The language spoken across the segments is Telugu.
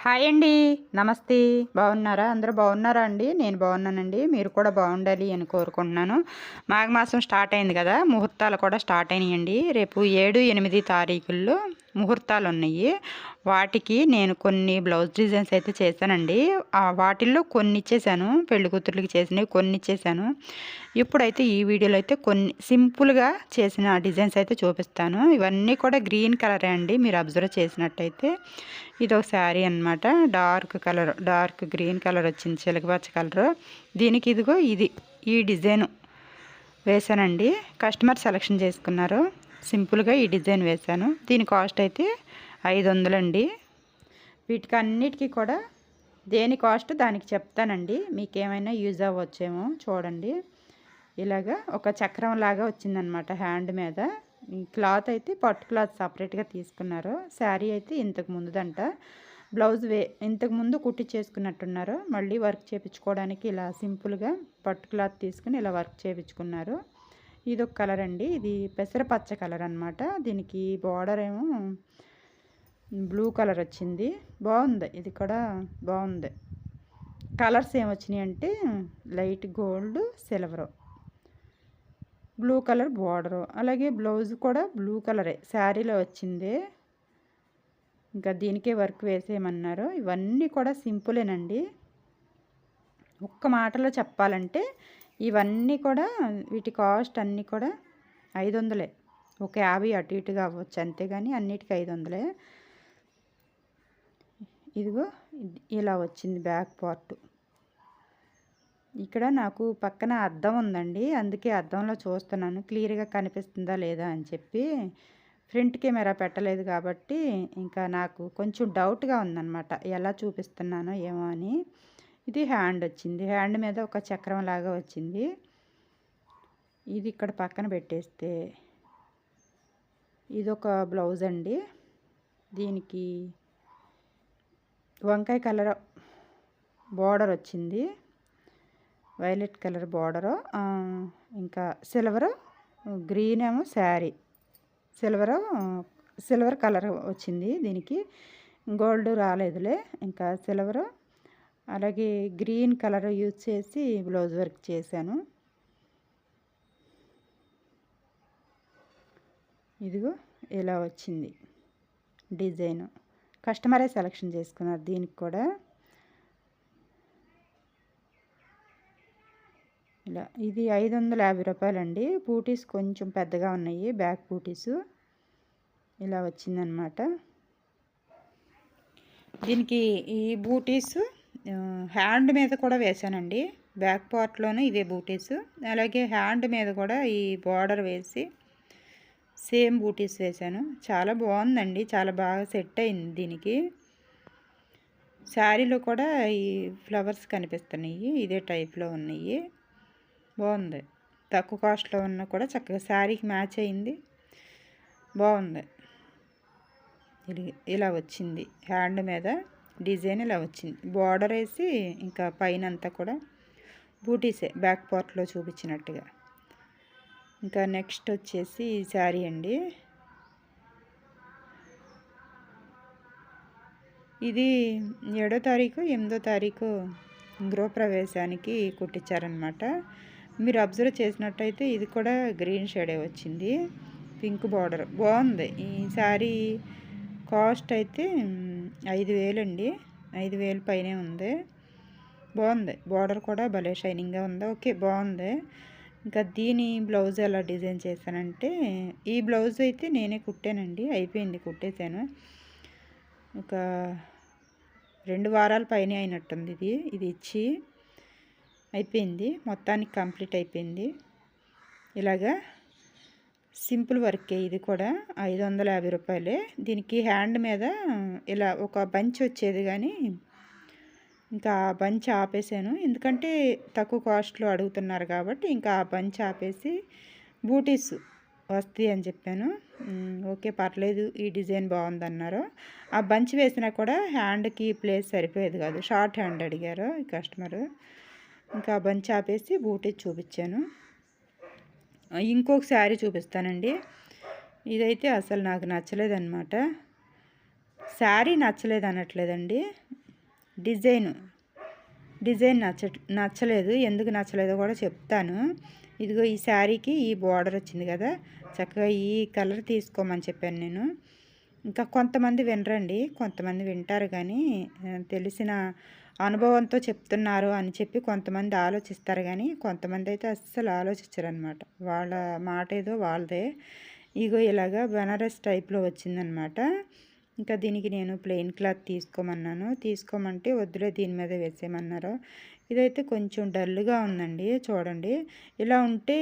హాయ్ అండి. నమస్తే. బాగున్నారా? అందరూ బాగున్నారా అండి? నేను బాగున్నానండి. మీరు కూడా బాగుండాలి అని కోరుకుంటున్నాను. మాఘమాసం స్టార్ట్ అయింది కదా. ముహూర్తాలు కూడా స్టార్ట్ అయినాయండి. రేపు ఏడు ఎనిమిది తారీఖుల్లో ముహూర్తాలు ఉన్నాయి వాటికి నేను కొన్ని బ్లౌజ్ డిజైన్స్ అయితే చేశానండి. వాటిల్లో కొన్ని ఇచ్చేసాను పెళ్ళి కూతుర్లకి చేసినవి కొన్ని ఇచ్చేసాను ఇప్పుడైతే ఈ వీడియోలో అయితే కొన్ని సింపుల్గా చేసిన డిజైన్స్ అయితే చూపిస్తాను. ఇవన్నీ కూడా గ్రీన్ కలరే అండి. మీరు అబ్జర్వ్ చేసినట్టయితే ఇది ఒక శారీ అనమాట dark colour dark green colour వచ్చింది. చిలకపచ్చ కలరు. దీనికి ఇదిగో ఇది. ఈ డిజైన్ వేశానండి. కస్టమర్ సెలెక్షన్ చేసుకున్నారు. సింపుల్గా ఈ డిజైన్ వేశాను. దీని కాస్ట్ అయితే ఐదు వందలండి వీటికి అన్నిటికీ కూడా దేని కాస్ట్ దానికి చెప్తానండి. మీకు ఏమైనా యూజ్ అవ్వచ్చేమో చూడండి. ఇలాగా ఒక చక్రం లాగా వచ్చిందనమాట హ్యాండ్ మీద. ఈ క్లాత్ అయితే పట్టు క్లాత్ సపరేట్గా తీసుకున్నారు. శారీ అయితే ఇంతకు ముందుదంట. బ్లౌజ్ వే ఇంతకు ముందు కుట్టి చేసుకున్నట్టున్నారు. మళ్ళీ వర్క్ చేయించుకోవడానికి ఇలా సింపుల్గా పట్టు క్లాత్ తీసుకుని ఇలా వర్క్ చేయించుకున్నారు ఇది ఒక కలర్ అండి. ఇది పెసరపచ్చ కలర్ అనమాట దీనికి బార్డర్ ఏమో బ్లూ కలర్ వచ్చింది. బాగుంది. ఇది కూడా బాగుంది. కలర్స్ ఏమొచ్చినాయి అంటే light gold silver. Blue colour border. అలాగే బ్లౌజ్ కూడా బ్లూ కలరే. శారీలో వచ్చింది. ఇంకా దీనికే వర్క్ వేసేయమన్నారు. ఇవన్నీ కూడా సింపులేనండి. ఒక్క మాటలో చెప్పాలంటే ఇవన్నీ కూడా వీటి కాస్ట్ అన్నీ కూడా ఐదు వందలే ఒక యాభై అటు ఇటుగా అవ్వచ్చు అంతేగాని అన్నిటికీ ఐదు వందలే ఇదిగో ఇలా వచ్చింది బ్యాక్ పార్ట్. ఇక్కడ నాకు పక్కన అద్దం ఉందండి. అందుకే అద్దంలో చూస్తున్నాను. క్లియర్గా కనిపిస్తుందా లేదా అని చెప్పి ఫ్రంట్ కెమెరా పెట్టలేదు కాబట్టి ఇంకా నాకు కొంచెం డౌట్గా ఉందన్నమాట. ఎలా చూపిస్తున్నానో ఏమో అని. ఇది హ్యాండ్ వచ్చింది. హ్యాండ్ మీద ఒక చక్రం లాగా వచ్చింది. ఇది ఇక్కడ పక్కన పెట్టేస్తే ఇది ఒక బ్లౌజ్ అండి. దీనికి వంకాయ కలర్ బార్డర్ వచ్చింది. Violet colour border. ఇంకా సిల్వర్ గ్రీన్ ఏమో శారీ. సిల్వర్ సిల్వర్ కలర్ వచ్చింది దీనికి. గోల్డ్ రాలేదులే. ఇంకా సిల్వర్ అలాగే గ్రీన్ కలర్ యూజ్ చేసి బ్లౌజ్ వర్క్ చేశాను. ఇదిగో ఇలా వచ్చింది డిజైన్. కస్టమరే సెలక్షన్ చేసుకున్నారు దీనికి కూడా. ఇలా ఇది ఐదు వందల యాభై రూపాయలండి. బూటీస్ కొంచెం పెద్దగా ఉన్నాయి బ్యాక్ బూటీస్. ఇలా వచ్చిందనమాట. దీనికి ఈ బూటీస్ హ్యాండ్ మీద కూడా వేసానండి బ్యాక్ పార్ట్లోనే ఇవే బూటీస్. అలాగే హ్యాండ్ మీద కూడా ఈ బార్డర్ వేసి సేమ్ బూటీస్ వేసాను చాలా బాగుందండి. చాలా బాగా సెట్ అయింది దీనికి. శారీలో కూడా ఈ ఫ్లవర్స్ కనిపిస్తున్నాయి. ఇదే టైప్లో ఉన్నాయి. బాగుంది. తక్కువ కాస్ట్లో ఉన్న కూడా చక్కగా శారీకి మ్యాచ్ అయింది. బాగుంది. ఇలా వచ్చింది హ్యాండ్ మీద. డిజైన్ ఇలా వచ్చింది. బార్డర్ వేసి ఇంకా పైన అంతా కూడా బూటీసే బ్యాక్ పార్ట్లో చూపించినట్టుగా. ఇంకా నెక్స్ట్ వచ్చేసి ఈ శారీ అండి. ఇది ఏడో తారీఖు ఎనిమిదో తారీఖు గృహప్రవేశానికి కుట్టించారనమాట మీరు అబ్జర్వ్ చేసినట్టయితే ఇది కూడా గ్రీన్ షేడే వచ్చింది. Pink border. బాగుంది. ఈ శారీ కాస్ట్ అయితే ఐదు వేలండి. ఐదు వేలు పైనే ఉంది. బాగుంది. బార్డర్ కూడా భలే షైనింగ్గా ఉంది. ఓకే బాగుంది. ఇంకా దీని బ్లౌజ్ ఎలా డిజైన్ చేశానంటే ఈ బ్లౌజ్ అయితే నేనే కుట్టానండి. అయిపోయింది కుట్టేశాను. ఒక రెండు వారాల పైన అయినట్టుంది ఇది. ఇది ఇచ్చి అయిపోయింది. మొత్తానికి కంప్లీట్ అయిపోయింది. ఇలాగా సింపుల్ వర్కే ఇది కూడా. ఐదు వందల యాభై రూపాయలే. దీనికి హ్యాండ్ మీద ఇలా ఒక బంచ్ వచ్చేది కానీ ఇంకా ఆ బంచ్ ఆపేసాను. ఎందుకంటే తక్కువ కాస్ట్లో అడుగుతున్నారు కాబట్టి ఇంకా ఆ బంచ్ ఆపేసి బూటీస్ వస్తాయి అని చెప్పాను. ఓకే పర్లేదు ఈ డిజైన్ బాగుందన్నారు. ఆ బంచ్ వేసినా కూడా హ్యాండ్కి ప్లేస్ సరిపోయేది కాదు. షార్ట్ హ్యాండ్ అడిగారు ఈ కస్టమరు. ఇంకా బంచ్ ఆపేసి బూటీస్ చూపించాను. ఇంకొక శారీ చూపిస్తానండి. ఇదైతే అసలు నాకు నచ్చలేదన్నమాట. శారీ నచ్చలేదు అనట్లేదండి. డిజైను డిజైన్ నచ్చ నచ్చలేదు. ఎందుకు నచ్చలేదో కూడా చెప్తాను. ఇదిగో ఈ శారీకి ఈ బార్డర్ వచ్చింది కదా. చక్కగా ఈ కలర్ తీసుకోమని చెప్పాను నేను. ఇంకా కొంతమంది వినరండి కొంతమంది వింటారు కానీ తెలిసిన అనుభవంతో చెప్తున్నారు అని చెప్పి కొంతమంది ఆలోచిస్తారు కానీ కొంతమంది అయితే అస్సలు ఆలోచించరనమాట వాళ్ళ మాట ఏదో వాళ్ళదే. ఇగో ఇలాగా బనారస్ టైప్లో వచ్చిందనమాట ఇంకా దీనికి నేను ప్లెయిన్ క్లాత్ తీసుకోమన్నాను. తీసుకోమంటే వద్దులే దీని మీద వేసేయమన్నారు. ఇదైతే కొంచెం డల్గా ఉందండి చూడండి. ఇలా ఉంటే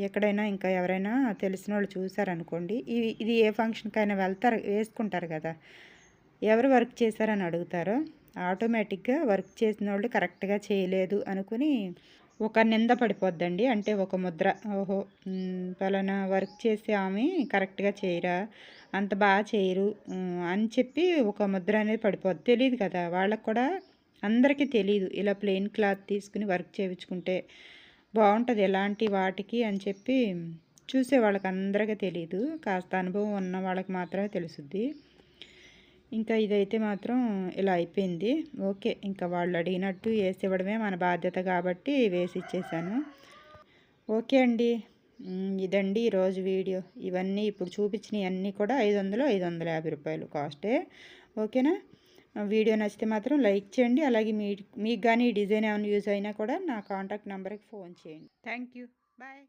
ఎక్కడైనా ఇంకా ఎవరైనా తెలిసిన వాళ్ళు చూసారనుకోండి ఇది ఇది ఏ ఫంక్షన్కైనా వెళ్తారు వేసుకుంటారు కదా ఎవరు వర్క్ చేశారని అడుగుతారో ఆటోమేటిక్గా వర్క్ చేసిన వాళ్ళు కరెక్ట్గా చేయలేదు అనుకుని ఒక నింద పడిపోద్దండి. అంటే ఒక ముద్ర ఓహో పలానా వర్క్ చేసే ఆమె కరెక్ట్గా చేయరా అంత బాగా చేయరు అని చెప్పి ఒక ముద్ర అనేది పడిపోద్ది. తెలియదు కదా వాళ్ళకు కూడా అందరికీ తెలియదు ఇలా ప్లెయిన్ క్లాత్ తీసుకుని వర్క్ చేయించుకుంటే బాగుంటుంది ఎలాంటి వాటికి అని చెప్పి చూసే వాళ్ళకి అందరికీ తెలియదు కాస్త అనుభవం ఉన్న వాళ్ళకి మాత్రమే తెలుసుద్ది. ఇంకా ఇదైతే మాత్రం ఇలా అయిపోయింది. ఓకే ఇంకా వాళ్ళు అడిగినట్టు వేసి ఇవ్వడమే మన బాధ్యత కాబట్టి వేసి ఇచ్చేసాను. ఓకే అండి. ఇదండి ఈరోజు వీడియో. ఇవన్నీ ఇప్పుడు చూపించినవి అన్నీ కూడా ఐదు వందలు ఐదు వందల యాభై రూపాయలు కాస్టే. ఓకేనా? వీడియో నచ్చితే మాత్రం లైక్ చేయండి. అలాగే మీ మీకు కానీ ఈ డిజైన్ ఏమైనా యూజ్ అయినా కూడా నా కాంటాక్ట్ నెంబర్కి ఫోన్ చేయండి. Thank you. బాయ్.